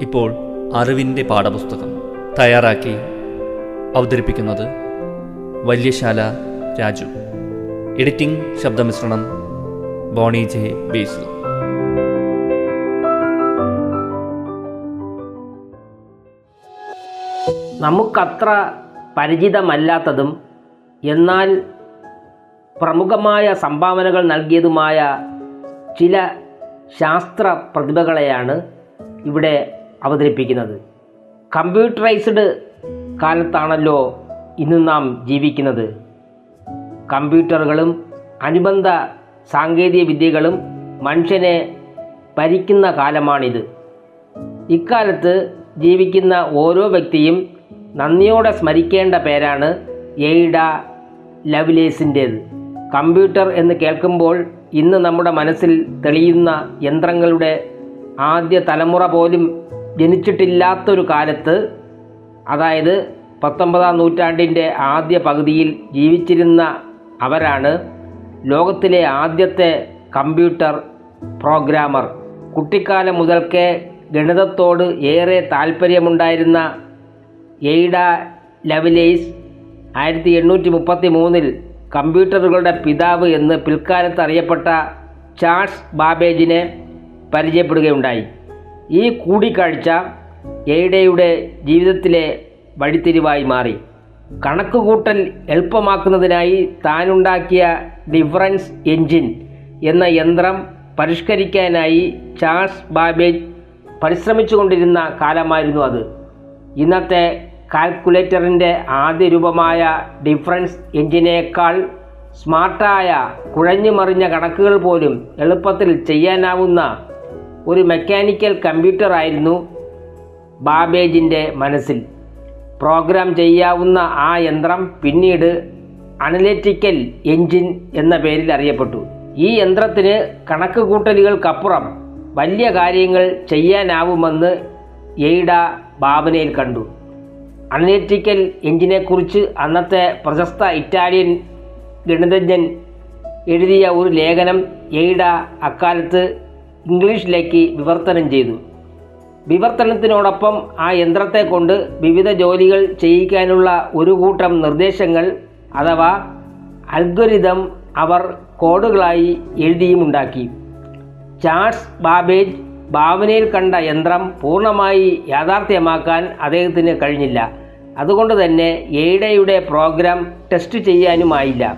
ഇപ്പോൾ അറിവിന്റെ പാഠപുസ്തകം തയ്യാറാക്കി അവതരിപ്പിക്കുന്നത് വല്യശാല രാജു. എഡിറ്റിംഗ് ശബ്ദമിശ്രണം ബോണി ജെ ബേസ്. നമുക്കത്ര പരിചിതമല്ലാത്തതും എന്നാൽ പ്രമുഖമായ സംഭാവനകൾ നൽകിയതുമായ ചില ശാസ്ത്ര പ്രതിഭകളെയാണ് ഇവിടെ അവതരിപ്പിക്കുന്നത്. കമ്പ്യൂട്ടറൈസ്ഡ് കാലത്താണല്ലോ ഇന്ന് നാം ജീവിക്കുന്നത്. കമ്പ്യൂട്ടറുകളും അനുബന്ധ സാങ്കേതിക വിദ്യകളും മനുഷ്യനെ ഭരിക്കുന്ന കാലമാണിത്. ഇക്കാലത്ത് ജീവിക്കുന്ന ഓരോ വ്യക്തിയും നന്ദിയോടെ സ്മരിക്കേണ്ട പേരാണ് എയ്ഡ ലവ്ലേസിന്റേത്. കമ്പ്യൂട്ടർ എന്ന് കേൾക്കുമ്പോൾ ഇന്ന് നമ്മുടെ മനസ്സിൽ തെളിയുന്ന യന്ത്രങ്ങളുടെ ആദ്യ തലമുറ പോലും ജനിച്ചിട്ടില്ലാത്തൊരു കാലത്ത് അതായത് പത്തൊമ്പതാം നൂറ്റാണ്ടിന്റെ ആദ്യ പകുതിയിൽ ജീവിച്ചിരുന്ന അവരാണ് ലോകത്തിലെ ആദ്യത്തെ കമ്പ്യൂട്ടർ പ്രോഗ്രാമർ. കുട്ടിക്കാലം മുതൽക്കേ ഗണിതത്തോട് ഏറെ താല്പര്യമുണ്ടായിരുന്ന എയ്ഡ ലവലേസ് ആയിരത്തി എണ്ണൂറ്റി മുപ്പത്തി മൂന്നിൽ കമ്പ്യൂട്ടറുകളുടെ പിതാവ് എന്ന് പിൽക്കാലത്ത് അറിയപ്പെട്ട ചാൾസ് ബാബേജിനെ പരിചയപ്പെടുകയുണ്ടായി. ഈ കൂടിക്കാഴ്ച എയ്ഡയുടെ ജീവിതത്തിലെ വഴിത്തിരിവായി മാറി. കണക്കുകൂട്ടൽ എളുപ്പമാക്കുന്നതിനായി താനുണ്ടാക്കിയ ഡിഫറൻസ് എൻജിൻ എന്ന യന്ത്രം പരിഷ്കരിക്കാനായി ചാൾസ് ബാബേജ് പരിശ്രമിച്ചുകൊണ്ടിരുന്ന കാലമായിരുന്നു അത്. ഇന്നത്തെ കാൽക്കുലേറ്ററിന്റെ ആദ്യ രൂപമായ ഡിഫറൻസ് എഞ്ചിനേക്കാൾ സ്മാർട്ടായ കുഴഞ്ഞു മറിഞ്ഞ കണക്കുകൾ പോലും എളുപ്പത്തിൽ ചെയ്യാനാവുന്ന ഒരു മെക്കാനിക്കൽ കമ്പ്യൂട്ടർ ആയിരുന്നു ബാബേജിന്റെ മനസ്സിൽ. പ്രോഗ്രാം ചെയ്യാവുന്ന ആ യന്ത്രം പിന്നീട് അനലറ്റിക്കൽ എൻജിൻ എന്ന പേരിൽ അറിയപ്പെട്ടു. ഈ യന്ത്രത്തിന് കണക്ക് കൂട്ടലുകൾക്കപ്പുറം വലിയ കാര്യങ്ങൾ ചെയ്യാനാവുമെന്ന് എയ്ഡ ഭാവനയിൽ കണ്ടു. അനലറ്റിക്കൽ എഞ്ചിനെക്കുറിച്ച് അന്നത്തെ പ്രശസ്ത ഇറ്റാലിയൻ ഗണിതജ്ഞൻ എഴുതിയ ഒരു ലേഖനം എയ്ഡ അക്കാലത്ത് ഇംഗ്ലീഷിലേക്ക് വിവർത്തനം ചെയ്തു. വിവർത്തനത്തിനോടൊപ്പം ആ യന്ത്രത്തെ കൊണ്ട് വിവിധ ജോലികൾ ചെയ്യിക്കാനുള്ള ഒരു കൂട്ടം നിർദ്ദേശങ്ങൾ അഥവാ അൽഗോരിതം അവർ കോഡുകളായി എഴുതിയുമുണ്ടാക്കി. ചാൾസ് ബാബേജ് ഭാവനയിൽ കണ്ട യന്ത്രം പൂർണമായി യാഥാർത്ഥ്യമാക്കാൻ അദ്ദേഹത്തിന് കഴിഞ്ഞില്ല. അതുകൊണ്ട് തന്നെ എയ്ഡയുടെ പ്രോഗ്രാം ടെസ്റ്റ് ചെയ്യാനുമായില്ല.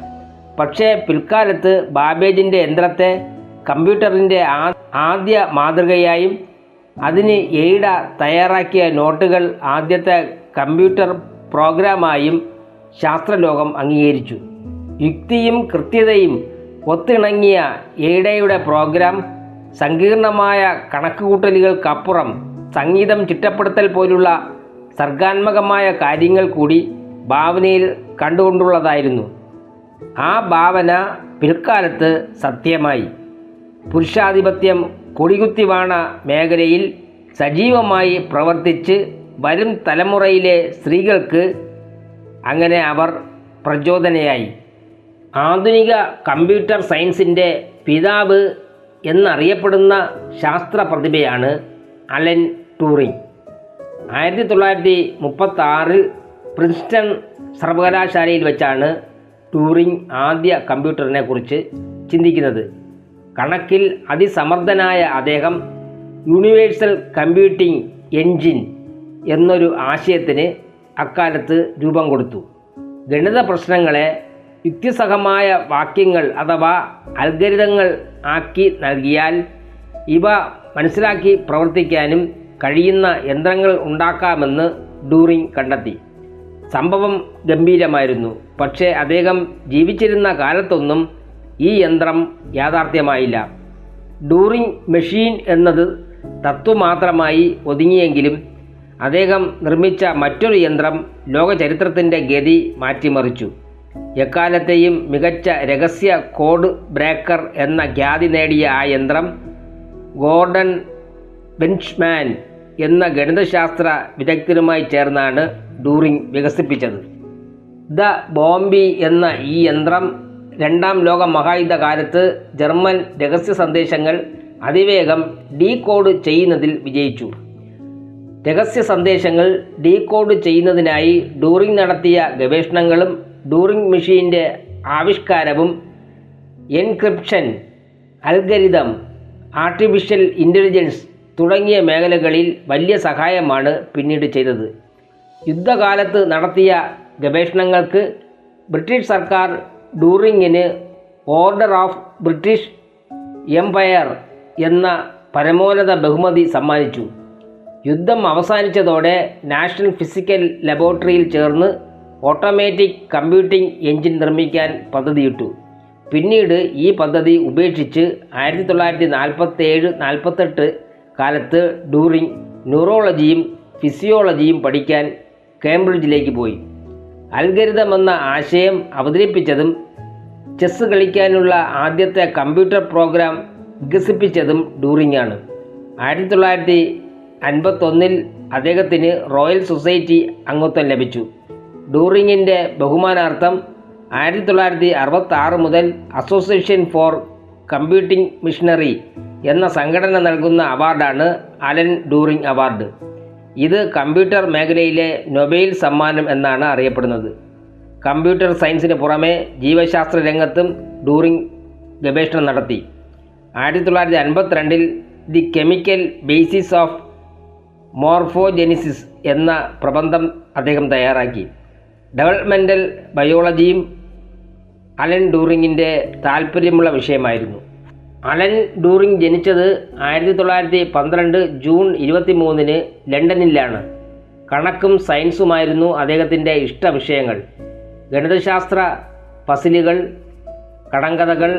പക്ഷേ പിൽക്കാലത്ത് ബാബേജിന്റെ യന്ത്രത്തെ കമ്പ്യൂട്ടറിന്റെ ആ- ആദ്യ മാതൃകയായും അതിന് എയ്ഡ തയ്യാറാക്കിയ നോട്ടുകൾ ആദ്യത്തെ കമ്പ്യൂട്ടർ പ്രോഗ്രാമായും ശാസ്ത്രലോകം അംഗീകരിച്ചു. യുക്തിയും കൃത്യതയും ഒത്തിണങ്ങിയ എയ്ഡയുടെ പ്രോഗ്രാം സങ്കീർണമായ കണക്കുകൂട്ടലുകൾക്കപ്പുറം സംഗീതം ചിട്ടപ്പെടുത്തൽ പോലുള്ള സർഗാത്മകമായ കാര്യങ്ങൾ കൂടി ഭാവനയിൽ കണ്ടുകൊണ്ടുള്ളതായിരുന്നു. ആ ഭാവന പിൽക്കാലത്ത് സത്യമായി. പുരുഷാധിപത്യം കൊടികുത്തിവാണ മേഖലയിൽ സജീവമായി പ്രവർത്തിച്ച് വരും തലമുറയിലെ സ്ത്രീകൾക്ക് അങ്ങനെ അവർ പ്രചോദനയായി. ആധുനിക കമ്പ്യൂട്ടർ സയൻസിന്റെ പിതാവ് എന്നറിയപ്പെടുന്ന ശാസ്ത്ര പ്രതിഭയാണ് അലൻ ടൂറിങ് ആയിരത്തി തൊള്ളായിരത്തി മുപ്പത്തി ആറിൽ പ്രിൻസ്റ്റൺ സർവകലാശാലയിൽ വെച്ചാണ് ടൂറിങ് ആദ്യ കമ്പ്യൂട്ടറിനെ കുറിച്ച് ചിന്തിക്കുന്നത്. കണക്കിൽ അതിസമർത്ഥനായ അദ്ദേഹം യൂണിവേഴ്സൽ കമ്പ്യൂട്ടിംഗ് എൻജിൻ എന്നൊരു ആശയത്തിന് അക്കാലത്ത് രൂപം കൊടുത്തു. ഗണിത പ്രശ്നങ്ങളെ യുക്തിസഹമായ വാക്യങ്ങൾ അഥവാ അൽഗരിതങ്ങൾ ആക്കി നൽകിയാൽ ഇവ മനസ്സിലാക്കി പ്രവർത്തിക്കാനും കഴിയുന്ന യന്ത്രങ്ങൾ ഉണ്ടാക്കാമെന്ന് ഡൂറിങ് കണ്ടെത്തി. സംഭവം ഗംഭീരമായിരുന്നു. പക്ഷേ അദ്ദേഹം ജീവിച്ചിരുന്ന കാലത്തൊന്നും ഈ യന്ത്രം യാഥാർത്ഥ്യമായില്ല. ഡൂറിങ് മെഷീൻ എന്നത് തത്വമാത്രമായി ഒതുങ്ങിയെങ്കിലും അദ്ദേഹം നിർമ്മിച്ച മറ്റൊരു യന്ത്രം ലോകചരിത്രത്തിന്റെ ഗതി മാറ്റിമറിച്ചു. എക്കാലത്തെയും മികച്ച രഹസ്യ കോഡ് ബ്രേക്കർ എന്ന ഖ്യാതി നേടിയ ആ യന്ത്രം ഗോർഡൻ ബെഞ്ച്മാൻ എന്ന ഗണിതശാസ്ത്ര വിദഗ്ധനുമായി ചേർന്നാണ് ഡൂറിങ് വികസിപ്പിച്ചത്. ദ ബോംബി എന്ന ഈ യന്ത്രം രണ്ടാം ലോക മഹായുദ്ധ കാലത്ത് ജർമ്മൻ രഹസ്യ സന്ദേശങ്ങൾ അതിവേഗം ഡീകോഡ് ചെയ്യുന്നതിൽ വിജയിച്ചു. രഹസ്യ സന്ദേശങ്ങൾ ഡീകോഡ് ചെയ്യുന്നതിനായി ഡൂറിംഗ് നടത്തിയ ഗവേഷണങ്ങളും ഡൂറിംഗ് മെഷീന്റെ ആവിഷ്കാരവും എൻക്രിപ്ഷൻ അൽഗരിതം ആർട്ടിഫിഷ്യൽ ഇന്റലിജൻസ് തുടങ്ങിയ മേഖലകളിൽ വലിയ സഹായമാണ് പിന്നീട് ചെയ്തത്. യുദ്ധകാലത്ത് നടത്തിയ ഗവേഷണങ്ങൾക്ക് ബ്രിട്ടീഷ് സർക്കാർ ഡൂറിങ്ങിന് ഓർഡർ ഓഫ് ബ്രിട്ടീഷ് എംപയർ എന്ന പരമോന്നത ബഹുമതി സമ്മാനിച്ചു. യുദ്ധം അവസാനിച്ചതോടെ നാഷണൽ ഫിസിക്കൽ ലബോറട്ടറിയിൽ ചേർന്ന് ഓട്ടോമാറ്റിക് കമ്പ്യൂട്ടിംഗ് എഞ്ചിൻ നിർമ്മിക്കാൻ പദ്ധതിയിട്ടു. പിന്നീട് ഈ പദ്ധതി ഉപേക്ഷിച്ച് ആയിരത്തി തൊള്ളായിരത്തി നാൽപ്പത്തേഴ് നാൽപ്പത്തെട്ട് കാലത്ത് ഡൂറിങ് ന്യൂറോളജിയും ഫിസിയോളജിയും പഠിക്കാൻ കേംബ്രിഡ്ജിലേക്ക് പോയി. അൽഗരിതം എന്ന ആശയം അവതരിപ്പിച്ചതും ചെസ് കളിക്കാനുള്ള ആദ്യത്തെ കമ്പ്യൂട്ടർ പ്രോഗ്രാം വികസിപ്പിച്ചതും ഡൂറിംഗ് ആണ് ആയിരത്തി തൊള്ളായിരത്തി അൻപത്തൊന്നിൽ അദ്ദേഹത്തിന് റോയൽ സൊസൈറ്റി അംഗത്വം ലഭിച്ചു. ഡൂറിങ്ങിന്റെ ബഹുമാനാർത്ഥം ആയിരത്തി തൊള്ളായിരത്തി അറുപത്തി ആറ് മുതൽ അസോസിയേഷൻ ഫോർ കമ്പ്യൂട്ടിംഗ് മിഷനറി എന്ന സംഘടന നൽകുന്ന അവാർഡാണ് അലൻ ഡൂറിങ് അവാർഡ്. ഇത് കമ്പ്യൂട്ടർ മേഖലയിലെ നൊബേൽ സമ്മാനം എന്നാണ് അറിയപ്പെടുന്നത്. കമ്പ്യൂട്ടർ സയൻസിന് പുറമെ ജീവശാസ്ത്ര രംഗത്തും ഡൂറിംഗ് ഗവേഷണം നടത്തി. ആയിരത്തി തൊള്ളായിരത്തി അൻപത്തിരണ്ടിൽ the chemical basis of morphogenesis എന്ന പ്രബന്ധം അദ്ദേഹം തയ്യാറാക്കി. ഡെവലപ്മെന്റൽ ബയോളജിയും അലൻ ഡൂറിങ്ങിന്റെ താല്പര്യമുള്ള വിഷയമായിരുന്നു. അലൻ ഡൂറിങ് ജനിച്ചത് ആയിരത്തി തൊള്ളായിരത്തി പന്ത്രണ്ട് ജൂൺ ഇരുപത്തി മൂന്നിന് ലണ്ടനിലാണ്. കണക്കും സയൻസുമായിരുന്നു അദ്ദേഹത്തിന്റെ ഇഷ്ട വിഷയങ്ങൾ ഗണിതശാസ്ത്ര പസിലുകൾ കടങ്കഥകൾ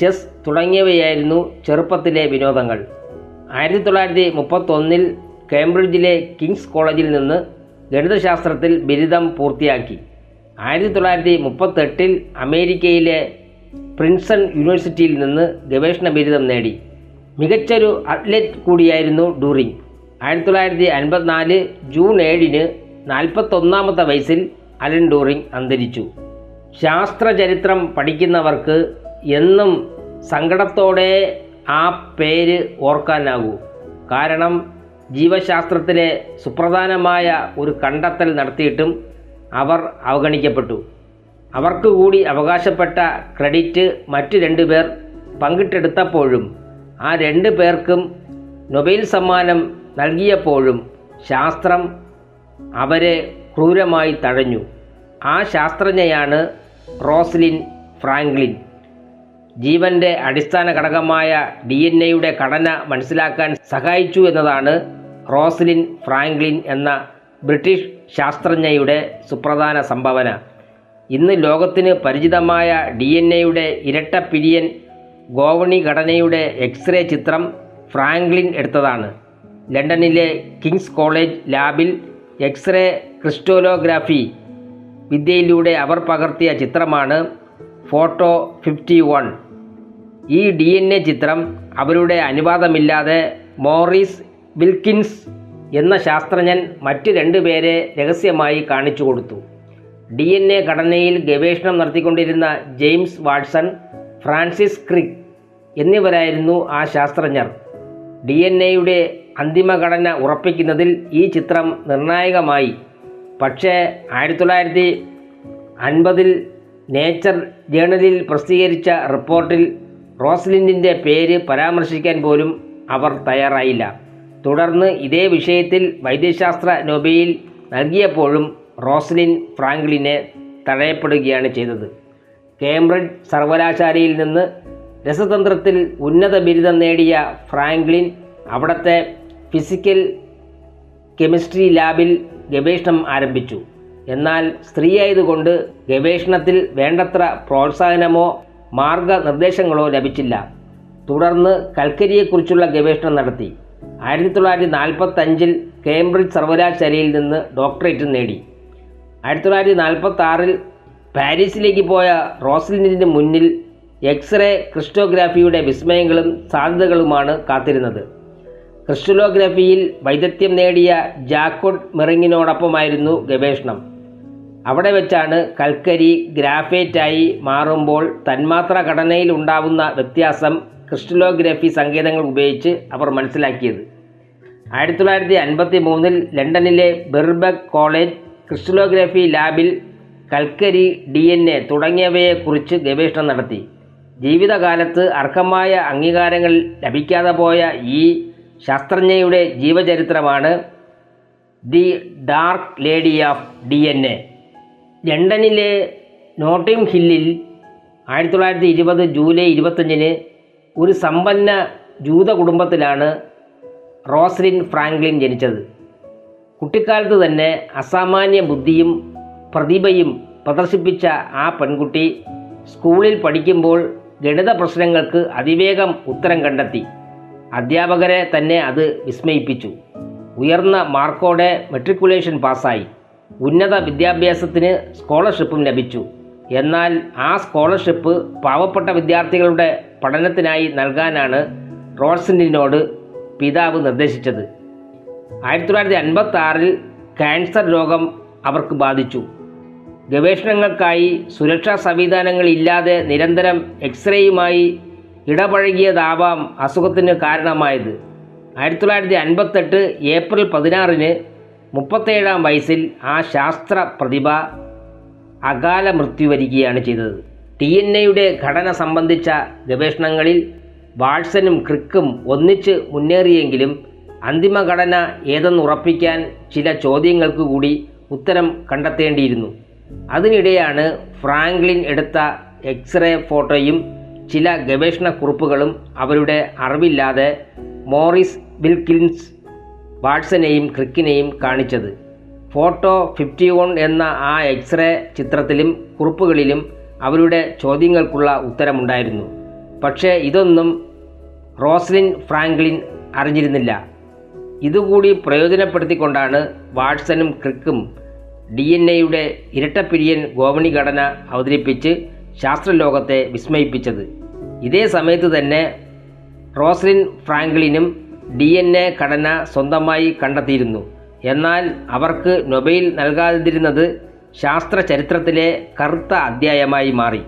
ചെസ് തുടങ്ങിയവയായിരുന്നു ചെറുപ്പത്തിലെ വിനോദങ്ങൾ. ആയിരത്തി തൊള്ളായിരത്തി മുപ്പത്തൊന്നിൽ കേംബ്രിഡ്ജിലെ കിങ്സ് കോളേജിൽ നിന്ന് ഗണിതശാസ്ത്രത്തിൽ ബിരുദം പൂർത്തിയാക്കി. ആയിരത്തി തൊള്ളായിരത്തി മുപ്പത്തെട്ടിൽ അമേരിക്കയിലെ പ്രിൻസൺ യൂണിവേഴ്സിറ്റിയിൽ നിന്ന് ഗവേഷണ ബിരുദം നേടി. മികച്ചൊരു അത്ലറ്റ് കൂടിയായിരുന്നു ഡൂറിങ്. ആയിരത്തി തൊള്ളായിരത്തി അൻപത്തിനാല് ജൂൺ ഏഴിന് നാൽപ്പത്തൊന്നാമത്തെ വയസ്സിൽ അലൻ ഡൂറിങ് അന്തരിച്ചു. ശാസ്ത്രചരിത്രം പഠിക്കുന്നവർക്ക് എന്നും സങ്കടത്തോടെ ആ പേര് ഓർക്കാനാകൂ. കാരണം ജീവശാസ്ത്രത്തിലെ സുപ്രധാനമായ ഒരു കണ്ടെത്തൽ നടത്തിയിട്ടും അവർ അവഗണിക്കപ്പെട്ടു. അവർക്ക് കൂടി അവകാശപ്പെട്ട ക്രെഡിറ്റ് മറ്റു രണ്ടുപേർ പങ്കിട്ടെടുത്തപ്പോഴും ആ രണ്ടു പേർക്കും നൊബേൽ സമ്മാനം നൽകിയപ്പോഴും ശാസ്ത്രം അവരെ ക്രൂരമായി തഴഞ്ഞു. ആ ശാസ്ത്രജ്ഞയാണ് റോസ്ലിൻ ഫ്രാങ്ക്ലിൻ. ജീവന്റെ അടിസ്ഥാന ഘടകമായ ഡി എൻ എയുടെ ഘടന മനസ്സിലാക്കാൻ സഹായിച്ചു എന്നതാണ് റോസ്ലിൻ ഫ്രാങ്ക്ലിൻ എന്ന ബ്രിട്ടീഷ് ശാസ്ത്രജ്ഞയുടെ സുപ്രധാന സംഭാവന. ഇന്ന് ലോകത്തിന് പരിചിതമായ ഡി എൻ എയുടെ ഇരട്ട പിരിയൻ ഗോവണി ഘടനയുടെ എക്സ്റേ ചിത്രം ഫ്രാങ്ക്ലിൻ എടുത്തതാണ്. ലണ്ടനിലെ കിങ്സ് കോളേജ് ലാബിൽ എക്സ്റേ ക്രിസ്റ്റോലോഗ്രാഫി വിദ്യയിലൂടെ അവർ പകർത്തിയ ചിത്രമാണ് ഫോട്ടോ ഫിഫ്റ്റി വൺ. ഈ ഡി എൻ എ ചിത്രം അവരുടെ അനുവാദമില്ലാതെ മോറിസ് വിൽക്കിൻസ് എന്ന ശാസ്ത്രജ്ഞൻ മറ്റ് രണ്ടുപേരെ രഹസ്യമായി കാണിച്ചു കൊടുത്തു. ഡി എൻ എ ഘടനയിൽ ഗവേഷണം നടത്തിക്കൊണ്ടിരുന്ന ജെയിംസ് വാട്സൺ ഫ്രാൻസിസ് ക്രിക് എന്നിവരായിരുന്നു ആ ശാസ്ത്രജ്ഞർ. ഡി എൻ എയുടെ അന്തിമഘടന ഉറപ്പിക്കുന്നതിൽ ഈ ചിത്രം നിർണായകമായി. പക്ഷേ ആയിരത്തി തൊള്ളായിരത്തി അൻപതിൽ നേച്ചർ ജേണലിൽ പ്രസിദ്ധീകരിച്ച റിപ്പോർട്ടിൽ റോസ്ലിൻഡിന്റെ പേര് പരാമർശിക്കാൻ പോലും അവർ തയ്യാറായില്ല. തുടർന്ന് ഇതേ വിഷയത്തിൽ വൈദ്യശാസ്ത്ര നൊബേൽ നൽകിയപ്പോഴും റോസ്ലിൻ ഫ്രാങ്ക്ലിനെ തടയപ്പെടുകയാണ് ചെയ്തത്. കേംബ്രിഡ്ജ് സർവകലാശാലയിൽ നിന്ന് രസതന്ത്രത്തിൽ ഉന്നത ബിരുദം നേടിയ ഫ്രാങ്ക്ലിൻ അവിടുത്തെ ഫിസിക്കൽ കെമിസ്ട്രി ലാബിൽ ഗവേഷണം ആരംഭിച്ചു. എന്നാൽ സ്ത്രീയായതുകൊണ്ട് ഗവേഷണത്തിൽ വേണ്ടത്ര പ്രോത്സാഹനമോ മാർഗനിർദ്ദേശങ്ങളോ ലഭിച്ചില്ല. തുടർന്ന് കൽക്കരിയെക്കുറിച്ചുള്ള ഗവേഷണം നടത്തി. ആയിരത്തി തൊള്ളായിരത്തി നാൽപ്പത്തഞ്ചിൽ കേംബ്രിഡ്ജ് സർവകലാശാലയിൽ നിന്ന് ഡോക്ടറേറ്റ് നേടി. ആയിരത്തി തൊള്ളായിരത്തി നാൽപ്പത്തി ആറിൽ പാരീസിലേക്ക് പോയ റോസ്ലിനിന് മുന്നിൽ എക്സ്റേ ക്രിസ്റ്റോഗ്രാഫിയുടെ വിസ്മയങ്ങളും സാധ്യതകളുമാണ് കാത്തിരുന്നത്. ക്രിസ്റ്റലോഗ്രഫിയിൽ വൈദഗ്ധ്യം നേടിയ ജാക്കോഡ് മെറിങ്ങിനോടൊപ്പമായിരുന്നു ഗവേഷണം. അവിടെ വെച്ചാണ് കൽക്കരി ഗ്രാഫൈറ്റായി മാറുമ്പോൾ തന്മാത്ര ഘടനയിൽ ഉണ്ടാവുന്ന വ്യത്യാസം ക്രിസ്റ്റലോഗ്രഫി സങ്കേതങ്ങൾ ഉപയോഗിച്ച് അവർ മനസ്സിലാക്കിയത്. ആയിരത്തി തൊള്ളായിരത്തി അൻപത്തി മൂന്നിൽ ലണ്ടനിലെ ബെർബക് കോളേജ് ക്രിസ്റ്റലോഗ്രഫി ലാബിൽ കൽക്കരി ഡി എൻ എ തുടങ്ങിയവയെക്കുറിച്ച് ഗവേഷണം നടത്തി. ജീവിതകാലത്ത് അർഹമായ അംഗീകാരങ്ങൾ ലഭിക്കാതെ പോയ ഈ ശാസ്ത്രജ്ഞയുടെ ജീവചരിത്രമാണ് the dark lady of D N A. ലണ്ടനിലെ നോട്ടിംഗ് ഹില്ലിൽ ആയിരത്തി തൊള്ളായിരത്തി ഇരുപത് ജൂലൈ ഇരുപത്തഞ്ചിന് ഒരു സമ്പന്ന ജൂത കുടുംബത്തിലാണ് റോസ്ലിൻ ഫ്രാങ്ക്ലിൻ ജനിച്ചത്. കുട്ടിക്കാലത്ത് തന്നെ അസാമാന്യ ബുദ്ധിയും പ്രതിഭയും പ്രദർശിപ്പിച്ച ആ പെൺകുട്ടി സ്കൂളിൽ പഠിക്കുമ്പോൾ ഗണിത പ്രശ്നങ്ങൾക്ക് അതിവേഗം ഉത്തരം കണ്ടെത്തി. അധ്യാപകരെ തന്നെ അത് വിസ്മയിപ്പിച്ചു. ഉയർന്ന മാർക്കോടെ മെട്രിക്കുലേഷൻ പാസ്സായി. ഉന്നത വിദ്യാഭ്യാസത്തിന് സ്കോളർഷിപ്പും ലഭിച്ചു. എന്നാൽ ആ സ്കോളർഷിപ്പ് പാവപ്പെട്ട വിദ്യാർത്ഥികളുടെ പഠനത്തിനായി നൽകാനാണ് റോൾസിനോട് പിതാവ് നിർദ്ദേശിച്ചത്. ആയിരത്തി തൊള്ളായിരത്തി അൻപത്തി ആറിൽ ക്യാൻസർ രോഗം അവർക്ക് ബാധിച്ചു. ഗവേഷണങ്ങൾക്കായി സുരക്ഷാ സംവിധാനങ്ങളില്ലാതെ നിരന്തരം എക്സ്റേയുമായി ഇടപഴകിയതാവാം അസുഖത്തിന് കാരണമായത്. ആയിരത്തി തൊള്ളായിരത്തി അൻപത്തെട്ട് ഏപ്രിൽ പതിനാറിന് മുപ്പത്തേഴാം വയസ്സിൽ ആ ശാസ്ത്ര പ്രതിഭ അകാല മൃത്യു വരികയാണ് ചെയ്തത്. ടി എൻ എയുടെ ഘടന സംബന്ധിച്ച ഗവേഷണങ്ങളിൽ വാട്സനും ക്രിക്കും ഒന്നിച്ച് മുന്നേറിയെങ്കിലും അന്തിമ ഘടന ഏതെന്നുറപ്പിക്കാൻ ചില ചോദ്യങ്ങൾക്ക് കൂടി ഉത്തരം കണ്ടെത്തേണ്ടിയിരുന്നു. അതിനിടെയാണ് ഫ്രാങ്ക്ലിൻ എടുത്ത എക്സ്റേ ഫോട്ടോയും ചില ഗവേഷണ കുറിപ്പുകളും അവരുടെ അറിവില്ലാതെ മോറിസ് വിൽക്കിൻസ് വാട്സനെയും ക്രിക്കിനെയും കാണിച്ചത്. ഫോട്ടോ ഫിഫ്റ്റി വൺ എന്ന ആ എക്സ്റേ ചിത്രത്തിലും കുറിപ്പുകളിലും അവരുടെ ചോദ്യങ്ങൾക്കുള്ള ഉത്തരമുണ്ടായിരുന്നു. പക്ഷേ ഇതൊന്നും റോസ്ലിൻ ഫ്രാങ്ക്ലിൻ അറിഞ്ഞിരുന്നില്ല. ഇതുകൂടി പ്രയോജനപ്പെടുത്തിക്കൊണ്ടാണ് വാട്സനും ക്രിക്കും ഡി എൻ എയുടെ ഇരട്ടപ്പിരിയൻ ഗോവണി ഘടന അവതരിപ്പിച്ച് ശാസ്ത്രലോകത്തെ വിസ്മയിപ്പിച്ചത്. ഇതേ സമയത്ത് തന്നെ റോസ്ലിൻ ഫ്രാങ്ക്ലിനും ഡി എൻ എ ഘടന സ്വന്തമായി കണ്ടെത്തിയിരുന്നു. എന്നാൽ അവർക്ക് നൊബൈൽ നൽകാതിരുന്നത് ശാസ്ത്ര ചരിത്രത്തിലെ കറുത്ത അധ്യായമായി മാറി.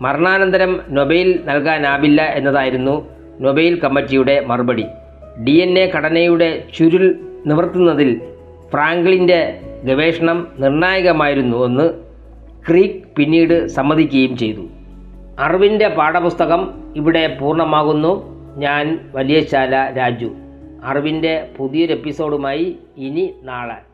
മരണാനന്തരം നൊബൈൽ നൽകാനാവില്ല എന്നതായിരുന്നു നൊബൈൽ കമ്മിറ്റിയുടെ മറുപടി. ഡി എൻ എ ഘടനയുടെ ചുരുൾ നിവർത്തുന്നതിൽ ഫ്രാങ്ക്ലിന്റെ ഗവേഷണം നിർണായകമായിരുന്നു എന്ന് ക്രീക്ക് പിന്നീട് സമ്മതിക്കുകയും ചെയ്തു. അറിവിന്റെ പാഠപുസ്തകം ഇവിടെ പൂർണമാകുന്നു. ഞാൻ വലിയശാല രാജു. അറിവിന്റെ പുതിയൊരു എപ്പിസോഡുമായി ഇനി നാളെ.